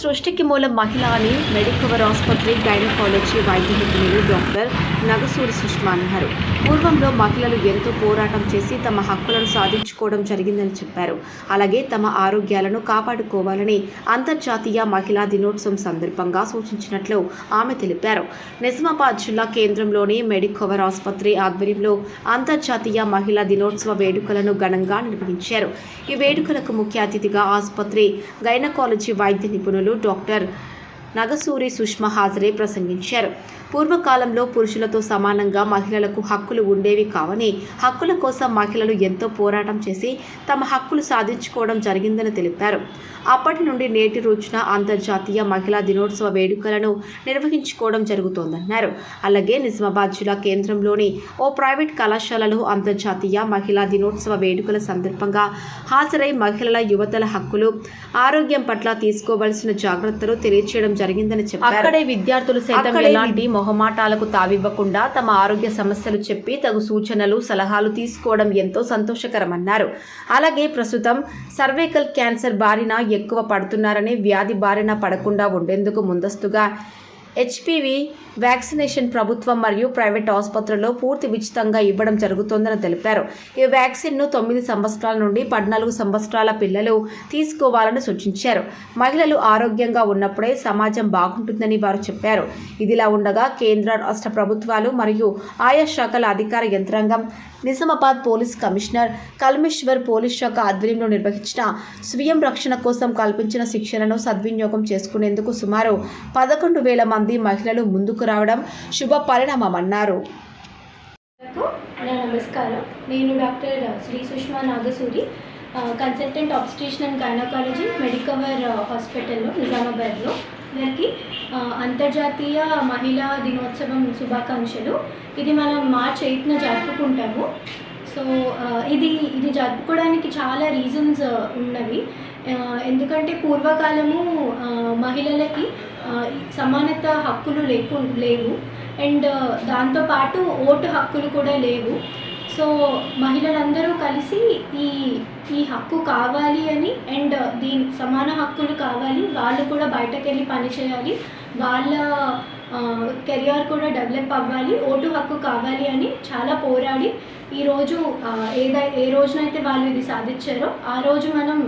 సృష్టికి మూలం మహిళ అని మెడికవర్ ఆసుపత్రి గైనకాలజీ వైద్య నిపుణులు డాక్టర్ నగసూరి సుష్మా అన్నారు. పూర్వంలో మహిళలు ఎంతో పోరాటం చేసి తమ హక్కులను సాధించుకోవడం జరిగిందని చెప్పారు. అలాగే తమ ఆరోగ్యాలను కాపాడుకోవాలని అంతర్జాతీయ మహిళా దినోత్సవం సందర్భంగా సూచించినట్లు ఆమె తెలిపారు. నిజామాబాద్ జిల్లా కేంద్రంలోని మెడికవర్ ఆసుపత్రి ఆధ్వర్యంలో అంతర్జాతీయ మహిళా దినోత్సవ వేడుకలను ఘనంగా నిర్వహించారు. ఈ వేడుకలకు ముఖ్య అతిథిగా ఆసుపత్రి గైనకాలజీ వైద్య నిపుణులు డాక్టర్ నగసూరి సుష్మా హాజరే ప్రసంగించారు. పూర్వకాలంలో పురుషులతో సమానంగా మహిళలకు హక్కులు ఉండేవి కావని హక్కుల కోసం మహిళలు ఎంతో పోరాటం చేసి తమ హక్కులు సాధించుకోవడం జరిగిందని తెలిపారు. అప్పటి నుండి నేటి రోజున అంతర్జాతీయ మహిళా దినోత్సవ వేడుకలను నిర్వహించుకోవడం జరుగుతోందన్నారు. అలాగే నిజామాబాద్ జిల్లా కేంద్రంలోని ఓ ప్రైవేట్ కళాశాలలో అంతర్జాతీయ మహిళా దినోత్సవ వేడుకల సందర్భంగా హాజరై మహిళల యువతల హక్కులు ఆరోగ్యం పట్ల తీసుకోవాల్సిన జాగ్రత్తలు తెలియచేయడం జరిగిందని చెప్పారు. అక్కడే విద్యార్థులు సైతం ఎలాంటి మొహమాటాలకు తావివ్వకుండా తమ ఆరోగ్య సమస్యలు చెప్పి తగు సూచనలు సలహాలు తీసుకోవడం ఎంతో సంతోషకరమన్నారు. అలాగే ప్రస్తుతం సర్వైకల్ క్యాన్సర్ బారిన ఎక్కువ పడుతున్నారని వ్యాధి బారిన పడకుండా ఉండేందుకు ముందస్తుగా హెచ్పివి వ్యాక్సినేషన్ ప్రభుత్వం మరియు ప్రైవేట్ ఆసుపత్రుల్లో పూర్తి ఉచితంగా ఇవ్వడం జరుగుతోందని తెలిపారు. ఈ వ్యాక్సిన్ను తొమ్మిది సంవత్సరాల నుండి పద్నాలుగు సంవత్సరాల పిల్లలు తీసుకోవాలని సూచించారు. మహిళలు ఆరోగ్యంగా ఉన్నప్పుడే సమాజం బాగుంటుందని వారు చెప్పారు. ఇదిలా ఉండగా కేంద్ర రాష్ట్ర ప్రభుత్వాలు మరియు ఆయా శాఖల అధికార యంత్రాంగం Nizamabad police commissioner Kalmeshwar police శాఖ ఆధ్వర్యంలో నిర్వహించిన స్వయం రక్షణ కోసం కల్పించిన శిక్షణను సద్వినియోగం చేసుకునేందుకు సుమారు పదకొండు వేల మంది మహిళలు ముందుకు రావడం శుభ పరిణామమన్నారు. నా నమస్కారం నేను doctor Shri Sushma Nagasuri consultant obstetrician and gynaecology Medicover హాస్పిటల్లో నిజామాబాద్లో. వీరికి అంతర్జాతీయ మహిళా దినోత్సవం శుభాకాంక్షలు. ఇది మనం మార్చ్ ఎయిత్న జరుపుకుంటాము. సో ఇది ఇది జరుపుకోవడానికి చాలా రీజన్స్ ఉన్నవి. ఎందుకంటే పూర్వకాలము మహిళలకి సమానత హక్కులు లేకు లేవు. అండ్ దాంతోపాటు ఓటు హక్కులు కూడా లేవు. సో మహిళలందరూ కలిసి ఈ ఈ హక్కు కావాలి అని అండ్ దీని సమాన హక్కులు కావాలి వాళ్ళు కూడా బయటకు వెళ్ళి పని చేయాలి. వాళ్ళ కెరియర్ కూడా డెవలప్ అవ్వాలి ఓటు హక్కు కావాలి అని చాలా పోరాడి ఈరోజు ఏదై ఏ రోజునైతే వాళ్ళు ఇది సాధించారో ఆ రోజు మనం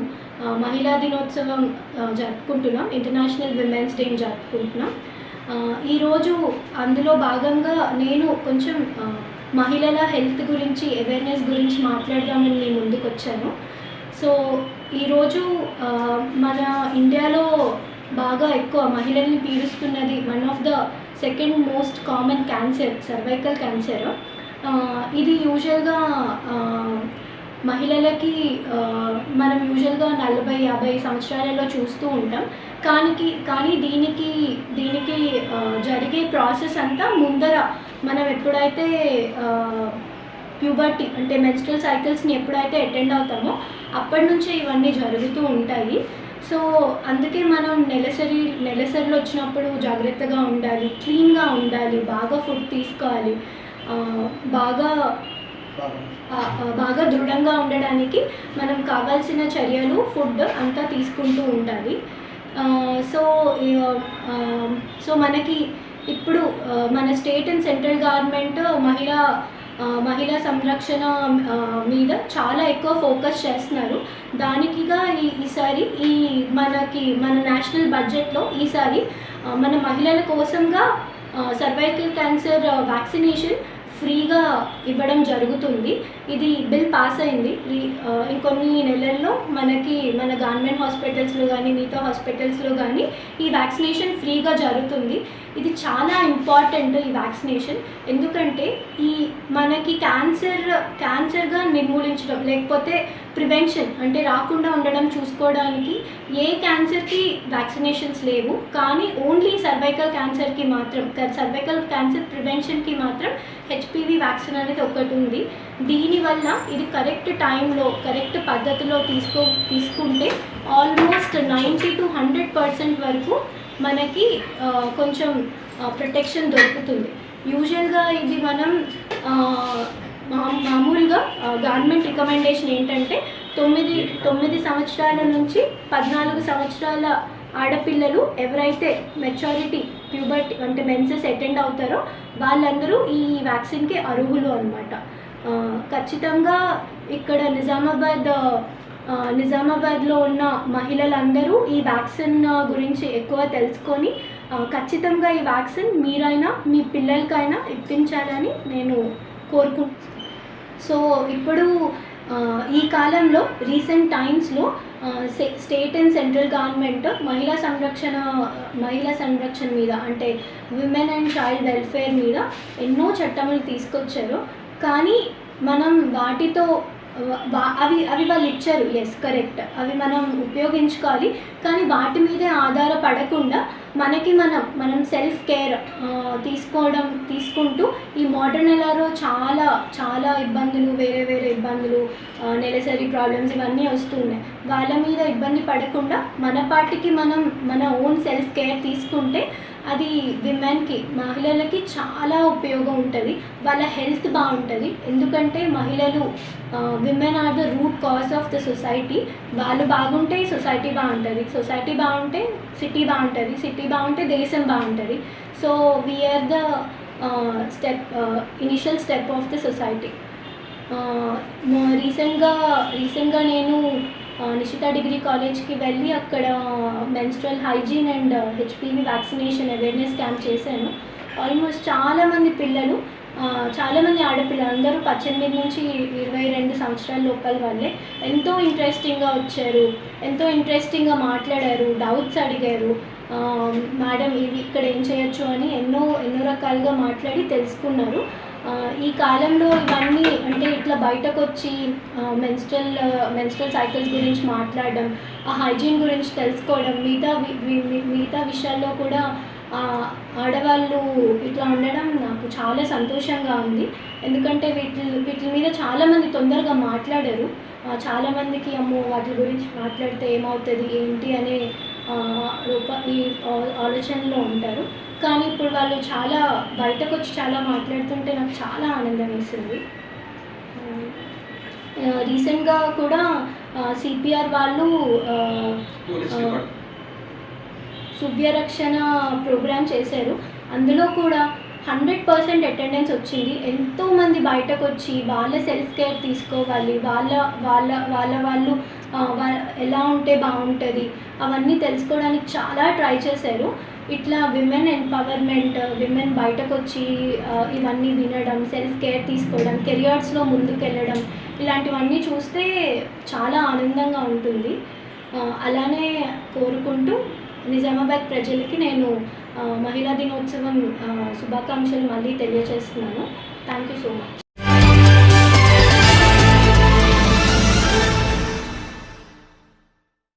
మహిళా దినోత్సవం జరుపుకుంటున్నాం. ఇంటర్నేషనల్ విమెన్స్ డే జరుపుకుంటున్నాం. ఈరోజు అందులో భాగంగా నేను కొంచెం మహిళల హెల్త్ గురించి అవేర్నెస్ గురించి మాట్లాడదామని నేను ముందుకు వచ్చాను సో ఈరోజు మన ఇండియాలో బాగా ఎక్కువ మహిళల్ని పీడిస్తున్నది one of the second most common cancer cervical cancer ఇది యూజువల్గా మహిళలకి మనం యూజువల్గా నలభై యాభై సంవత్సరాలలో చూస్తూ ఉంటాం. కానీ కానీ దీనికి దీనికి జరిగే ప్రాసెస్ అంతా ముందర మనం ఎప్పుడైతే ప్యూబర్టీ అంటే మెన్స్ట్రల్ సైకిల్స్ని ఎప్పుడైతే అటెండ్ అవుతామో అప్పటి నుంచే ఇవన్నీ జరుగుతూ ఉంటాయి. సో అందుకే మనం నెలసరి నెలసరిలో వచ్చినప్పుడు జాగ్రత్తగా ఉండాలి క్లీన్గా ఉండాలి బాగా ఫుడ్ తీసుకోవాలి బాగా బాగా దృఢంగా ఉండడానికి మనం కావాల్సిన చర్యలు ఫుడ్ అంతా తీసుకుంటూ ఉండాలి. సో సో మనకి ఇప్పుడు మన స్టేట్ అండ్ సెంట్రల్ గవర్నమెంట్ మహిళా మహిళా సంరక్షణ మీద చాలా ఎక్కువ ఫోకస్ చేస్తున్నారు. దానికిగా ఈ ఈసారి ఈ మనకి మన నేషనల్ బడ్జెట్లో ఈసారి మన మహిళల కోసంగా సర్వైకల్ క్యాన్సర్ వ్యాక్సినేషన్ ఫ్రీగా ఇవ్వడం జరుగుతుంది. ఇది బిల్ పాస్ అయింది. ఇంకొన్ని నెలల్లో మనకి మన గవర్నమెంట్ హాస్పిటల్స్లో కానీ మిగతా హాస్పిటల్స్లో కానీ ఈ వ్యాక్సినేషన్ ఫ్రీగా జరుగుతుంది. ఇది చాలా ఇంపార్టెంట్ ఈ వ్యాక్సినేషన్. ఎందుకంటే ఈ మనకి క్యాన్సర్ క్యాన్సర్గా నిర్మూలించడం లేకపోతే ప్రివెన్షన్ అంటే రాకుండా ఉండడం చూసుకోవడానికి ఏ క్యాన్సర్కి వ్యాక్సినేషన్స్ లేవు కానీ ఓన్లీ సర్వైకల్ క్యాన్సర్కి మాత్రం సర్వైకల్ క్యాన్సర్ ప్రివెన్షన్కి మాత్రం హెచ్పివి వ్యాక్సిన్ అనేది ఒకటి ఉంది. దీనివల్ల ఇది కరెక్ట్ టైంలో కరెక్ట్ పద్ధతిలో తీసుకో తీసుకుంటే almost ninety two hundred percent వరకు మనకి కొంచెం ప్రొటెక్షన్ దొరుకుతుంది. యూజువల్గా ఇది మనం మామూలుగా గవర్నమెంట్ రికమెండేషన్ ఏంటంటే తొమ్మిది తొమ్మిది సంవత్సరాల నుంచి పద్నాలుగు సంవత్సరాల ఆడపిల్లలు ఎవరైతే మెచ్యూరిటీ ప్యూబర్టీ అంటే మెన్సెస్ అటెండ్ అవుతారో వాళ్ళందరూ ఈ వ్యాక్సిన్కి అర్హులు అనమాట ఖచ్చితంగా ఇక్కడ నిజామాబాద్ నిజామాబాద్లో ఉన్న మహిళలందరూ ఈ వ్యాక్సిన్ గురించి ఎక్కువ తెలుసుకొని ఖచ్చితంగా ఈ వ్యాక్సిన్ మీరైనా మీ పిల్లలకైనా ఇప్పించాలని నేను కోరుకుంటున్నాను. సో ఇప్పుడు ఈ కాలంలో రీసెంట్ టైమ్స్లో స్టేట్ అండ్ సెంట్రల్ గవర్నమెంట్ మహిళా సంరక్షణ మహిళా సంరక్షణ మీద అంటే విమెన్ అండ్ చైల్డ్ వెల్ఫేర్ మీద ఎన్నో చట్టములు తీసుకొచ్చారు. కానీ మనం వాటితో అవి అవి వాళ్ళు ఇచ్చారు. ఎస్ కరెక్ట్ అవి మనం ఉపయోగించుకోవాలి. కానీ వాటి మీదే ఆధారపడకుండా మనకి మనం మనం సెల్ఫ్ కేర్ తీసుకోవడం తీసుకుంటూ ఈ మోడర్న్ ఎలాలో చాలా చాలా ఇబ్బందులు వేరే వేరే ఇబ్బందులు నెలసరి ప్రాబ్లమ్స్ ఇవన్నీ వస్తున్నాయి. వాళ్ళ మీద ఇబ్బంది పడకుండా మన పాటికి మనం మన ఓన్ సెల్ఫ్ కేర్ తీసుకుంటే అది విమెన్కి మహిళలకి చాలా ఉపయోగం ఉంటుంది. వాళ్ళ హెల్త్ బాగుంటుంది. ఎందుకంటే మహిళలు women are the root cause of the society వాళ్ళు బాగుంటే సొసైటీ బాగుంటుంది. సొసైటీ బాగుంటే సిటీ బాగుంటుంది. సిటీ బాగుంటే దేశం బాగుంటుంది. So we are the step initial step of the society రీసెంట్గా రీసెంట్గా నేను నిషిత డిగ్రీ కాలేజ్కి వెళ్ళి అక్కడ menstrual hygiene and HPV vaccination awareness camp చేశాను. ఆల్మోస్ట్ చాలామంది పిల్లలు చాలామంది ఆడపిల్లలు అందరూ పద్దెనిమిది నుంచి ఇరవై రెండు సంవత్సరాల లోపల వాళ్ళే. ఎంతో ఇంట్రెస్టింగ్గా వచ్చారు ఎంతో ఇంట్రెస్టింగ్గా మాట్లాడారు డౌట్స్ అడిగారు. మేడం ఇవి ఇక్కడ ఏం చేయొచ్చు అని ఎన్నో ఎన్నో రకాలుగా మాట్లాడి తెలుసుకున్నారు. ఈ కాలంలో ఇవన్నీ అంటే ఇట్లా బయటకు వచ్చి మెన్స్ట్రల్ మెన్స్ట్రల్ సైకిల్స్ గురించి మాట్లాడడం ఆ హైజీన్ గురించి తెలుసుకోవడం మిగతా వి- మిగతా విషయాల్లో కూడా ఆడవాళ్ళు ఇట్లా ఉండడం నాకు చాలా సంతోషంగా ఉంది. ఎందుకంటే వీటి వీటి మీద చాలామంది తొందరగా మాట్లాడరు. చాలామందికి అమ్మో వాటి గురించి మాట్లాడితే ఏమవుతుంది ఏంటి అనే రూప ఈ ఆలోచనలో ఉంటారు. కానీ ఇప్పుడు వాళ్ళు చాలా బయటకు వచ్చి చాలా మాట్లాడుతుంటే నాకు చాలా ఆనందం వేసింది రీసెంట్గా కూడా సిపిఆర్ వాళ్ళు సువ్యరక్షణ ప్రోగ్రామ్ చేశారు. అందులో కూడా హండ్రెడ్ పర్సెంట్ అటెండెన్స్ వచ్చింది. ఎంతోమంది బయటకు వచ్చి వాళ్ళ సెల్ఫ్ కేర్ తీసుకోవాలి. వాళ్ళ వాళ్ళ వాళ్ళ వాళ్ళు ఎలా ఉంటే బాగుంటుంది అవన్నీ తెలుసుకోవడానికి చాలా ట్రై చేశారు. ఇట్లా విమెన్ ఎంపవర్మెంట్ విమెన్ బయటకు వచ్చి ఇవన్నీ వినడం సెల్ఫ్ కేర్ తీసుకోవడం కెరియర్స్లో ముందుకెళ్ళడం ఇలాంటివన్నీ చూస్తే చాలా ఆనందంగా ఉంటుంది. అలానే కోరుకుంటూ నిజామాబాద్ ప్రజలకి నేను మహిళా దినోత్సవం శుభాకాంక్షలు మళ్ళీ తెలియజేస్తున్నాను థ్యాంక్ యూ సో మచ్